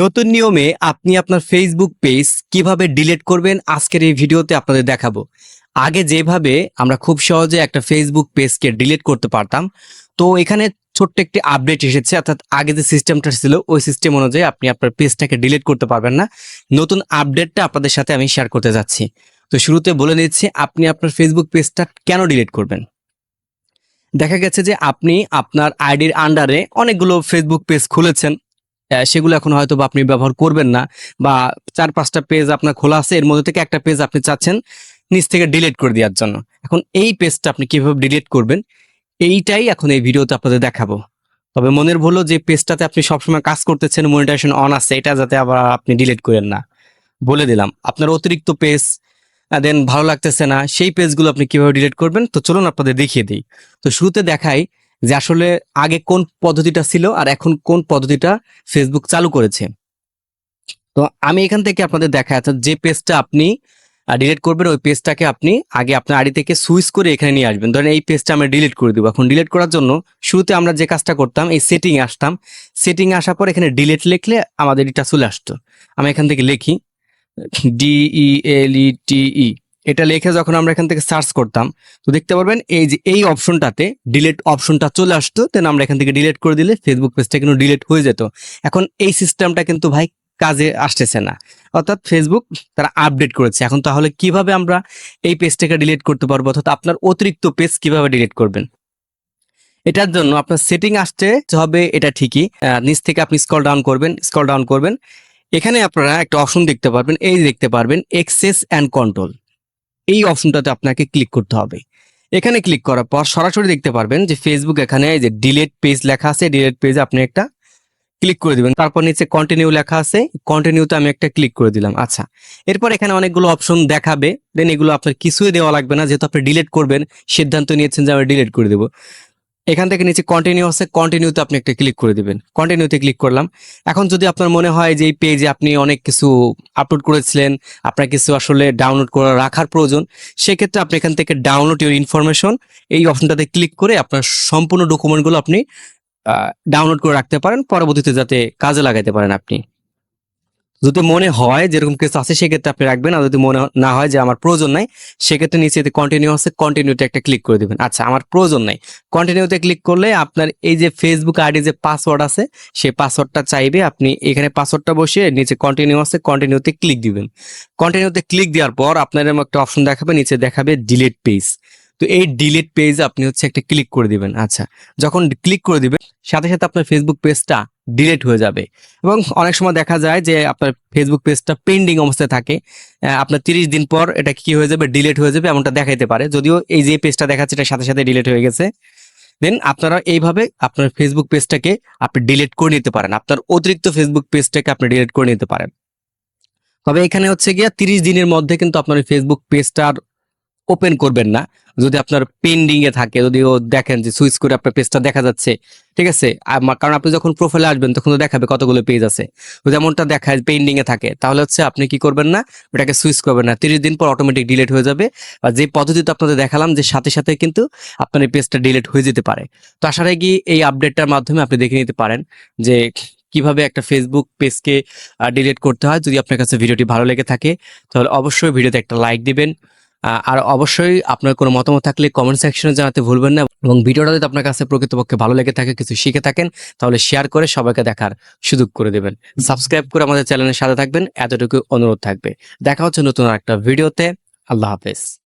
নতুন নিয়মে আপনি আপনার ফেসবুক পেজ কীভাবে ডিলিট করবেন আজকের এই ভিডিওতে আপনাদের দেখাবো। আগে যেভাবে আমরা খুব সহজে একটা ফেসবুক পেজকে ডিলিট করতে পারতাম, তো এখানে ছোট্ট একটি আপডেট এসেছে, অর্থাৎ আগে যে সিস্টেমটা ছিল, ওই সিস্টেম অনুযায়ী আপনি আপনার পেজটাকে ডিলিট করতে পারবেন না। নতুন আপডেটটা আপনাদের সাথে আমি শেয়ার করতে যাচ্ছি। তো শুরুতে বলে নিচ্ছি আপনি আপনার ফেসবুক পেজটা কেন ডিলিট করবেন? দেখা গেছে যে আপনি আপনার আইডির আন্ডারে অনেকগুলো ফেসবুক পেজ খুলেছেন। সেগুলো এখন হয়তো বা আপনি ব্যবহার করবেন না বা চার পাঁচটা পেজ আপনার খোলা আছে, এর মধ্যে থেকে একটা পেজ আপনি চাচ্ছেন, নিচ থেকে ডিলিট করে দেওয়ার জন্য। এখন এই পেজটা আপনি কীভাবে ডিলিট করবেন, এইটাই এখন এই ভিডিওতে আপনাদের দেখাবো। তবে মনের ভুলো যে পেজটাতে আপনি সবসময় কাজ করতেছেন মনিটাইজেশন অন আছে, এটা যাতে আবার আপনি ডিলিট করেন না। বলে দিলাম, আপনার অতিরিক্ত পেজ দেন ভালো লাগতেছে না, সেই পেজগুলো আপনি কীভাবে ডিলিট করবেন, তো চলুন আপনাদের দেখিয়ে দিই। তো শুরুতে দেখাই যে আসলে আগে কোন পদ্ধতিটা ছিল আর এখন কোন পদ্ধতিটা ফেসবুক চালু করেছে। তো আমি এখান থেকে আপনাদের দেখা যাচ্ছে যে পেজটা আপনি ডিলিট করবেন, ওই পেজটাকে আপনি আগে আপনার আড়ি থেকে সুইচ করে এখানে নিয়ে আসবেন। ধরেন এই পেজটা আমরা ডিলিট করে দেবো। এখন ডিলিট করার জন্য শুরুতে আমরা যে কাজটা করতাম, এই সেটিং আসতাম। সেটিং আসার পর এখানে ডিলিট লিখলে আমাদের এটা চলে আসতো। আমি এখান থেকে লিখি ডিই এল ই টি ই এটা লিখে যখন আমরা এখান থেকে সার্চ করতাম, তো দেখতে পারবেন এই যে এই অপশনটাতে ডিলিট অপশনটা চলে আসতো দেন আমরা এখান থেকে ডিলিট করে দিলে ফেসবুক পেজটা কিন্তু ডিলিট হয়ে যেত। এখন এই সিস্টেমটা কিন্তু ভাই কাজে আসতেছে না। অর্থাৎ ফেসবুক তারা আপডেট করেছে। এখন তাহলে কীভাবে আমরা এই পেজটাকে ডিলিট করতে পারব? অর্থাৎ আপনার অতিরিক্ত পেজ কীভাবে ডিলিট করবেন? এটার জন্য আপনার সেটিং আসতে হবে, এটা ঠিকই। নিচ থেকে আপনি স্কল ডাউন করবেন স্কল ডাউন করবেন। এখানে আপনারা একটা অপশন দেখতে পারবেন, এই দেখতে পারবেন এক্সেস অ্যান্ড কন্ট্রোল এই অপশনটাতে আপনাকে ক্লিক করতে হবে। এখানে ক্লিক করার পর সরাসরি দেখতে পারবেন যে ফেসবুক এখানে যে ডিলেট পেজ লেখা আছে ডিলেট পেজে আপনি একটা ক্লিক করে দিবেন। তারপর নিচে কন্টিনিউ লেখা আছে কন্টিনিউতে আমি একটা ক্লিক করে দিলাম। আচ্ছা এরপর এখানে অনেকগুলো অপশন দেখাবে। দেন এগুলো আপনার কিছুই দেওয়া লাগবে না। যেহেতু আপনি ডিলেট করবেন, সিদ্ধান্ত নিয়েছেন যে আমি ডিলিট করে দেবো। এখান থেকে নিচে কন্টিনিউ আছে কন্টিনিউতে আপনি একটা ক্লিক করে দিবেন। কন্টিনিউতে ক্লিক করলাম। এখন যদি আপনার মনে হয় যে এই পেজে আপনি অনেক কিছু আপলোড করেছিলেন, আপনার কিছু আসলে ডাউনলোড করে রাখার প্রয়োজন, সেক্ষেত্রে আপনি এখান থেকে ডাউনলোড ইউর ইনফরমেশন এই অপশনটাতে ক্লিক করে আপনার সম্পূর্ণ ডকুমেন্টগুলো আপনি ডাউনলোড করে রাখতে পারেন, পরবর্তীতে যাতে কাজে লাগাতে পারেন আপনি। যদি মনে হয় যেরকম কিছু আছে, সেক্ষেত্রে আপনি রাখবেন। আর যদি মনে না হয় যে আমার প্রয়োজন নাই, সেক্ষেত্রে নিচে কন্টিনিউ আছে কন্টিনিউতে একটা ক্লিক করে দিবেন। আচ্ছা আমার প্রয়োজন নাই। কন্টিনিউতে ক্লিক করলে আপনার এই যে ফেসবুক আইডি যে পাসওয়ার্ড আছে, সেই পাসওয়ার্ডটা চাইবে আপনি এখানে পাসওয়ার্ডটা বসিয়ে নিচে কন্টিনিউ আছে কন্টিনিউতে ক্লিক দিবেন। কন্টিনিউতে ক্লিক দেওয়ার পর আপনার একটা অপশন দেখাবে, নিচে দেখাবে ডিলিট পেজ তো এই ডিলিট পেজ আপনি হচ্ছে একটা ক্লিক করে দিবেন। আচ্ছা যখন ক্লিক করে দিবেন, সাথে সাথে আপনার ফেসবুক পেজটা ডিলিট হয়ে যাবে। এবং অনেক সময় দেখা যায় যে আপনার ফেসবুক পেজটা পেন্ডিং অবস্থায় থাকে। আপনার তিরিশ দিন পর এটা কি হয়ে যাবে? ডিলেট হয়ে যাবে এমনটা দেখাইতে পারে। যদিও এই যে পেজটা দেখাচ্ছে এটা সাথে সাথে ডিলেট হয়ে গেছে। দেন আপনারা এইভাবে আপনার ফেসবুক পেজটাকে আপনি ডিলিট করে নিতে পারেন। আপনার অতিরিক্ত ফেসবুক পেজটাকে আপনি ডিলিট করে নিতে পারেন। তবে এখানে হচ্ছে গিয়া তিরিশ দিনের মধ্যে কিন্তু আপনার ফেসবুক পেজটা আর ওপেন করবেন না। যদি আপনার পেন্ডিং এ থাকে, যদি ও দেখেন যে সুইচ করে আপনার পেজটা দেখা যাচ্ছে, ঠিক আছে? কারণ আপনি যখন প্রোফাইলে আসবেন, তখন তো দেখাবে কতগুলো পেজ আছে। যেমনটা দেখায় পেন্ডিং এ থাকে, তাহলে হচ্ছে আপনি কি করবেন না, ওটাকে সুইচ করবেন না। তিরিশ দিন পর অটোমেটিক ডিলিট হয়ে যাবে। আর যে পদ্ধতিতে আপনাদের দেখালাম, যে সাথে সাথে কিন্তু আপনার এই পেজটা ডিলিট হয়ে যেতে পারে। তো আশা রাখি এই আপডেটটার মাধ্যমে আপনি দেখে নিতে পারেন যে কীভাবে একটা ফেসবুক পেজকে ডিলিট করতে হয়। যদি আপনার কাছে ভিডিওটি ভালো লেগে থাকে, তাহলে অবশ্যই ভিডিওতে একটা লাইক দিবেন। আর অবশ্যই আপনার কোনো মতামত থাকলে কমেন্ট সেকশনে জানাতে ভুলবেন না এবং ভিডিওটা যদি আপনার কাছে প্রকৃতপক্ষে ভালো লেগে থাকে, কিছু শিখে থাকেন, তাহলে শেয়ার করে সবাইকে দেখার সুযোগ করে দেবেন। সাবস্ক্রাইব করে আমাদের চ্যানেলের সাথে থাকবেন। এতটুকু অনুরোধ থাকবে। দেখা হচ্ছে নতুন একটা ভিডিওতে আল্লাহ হাফেজ।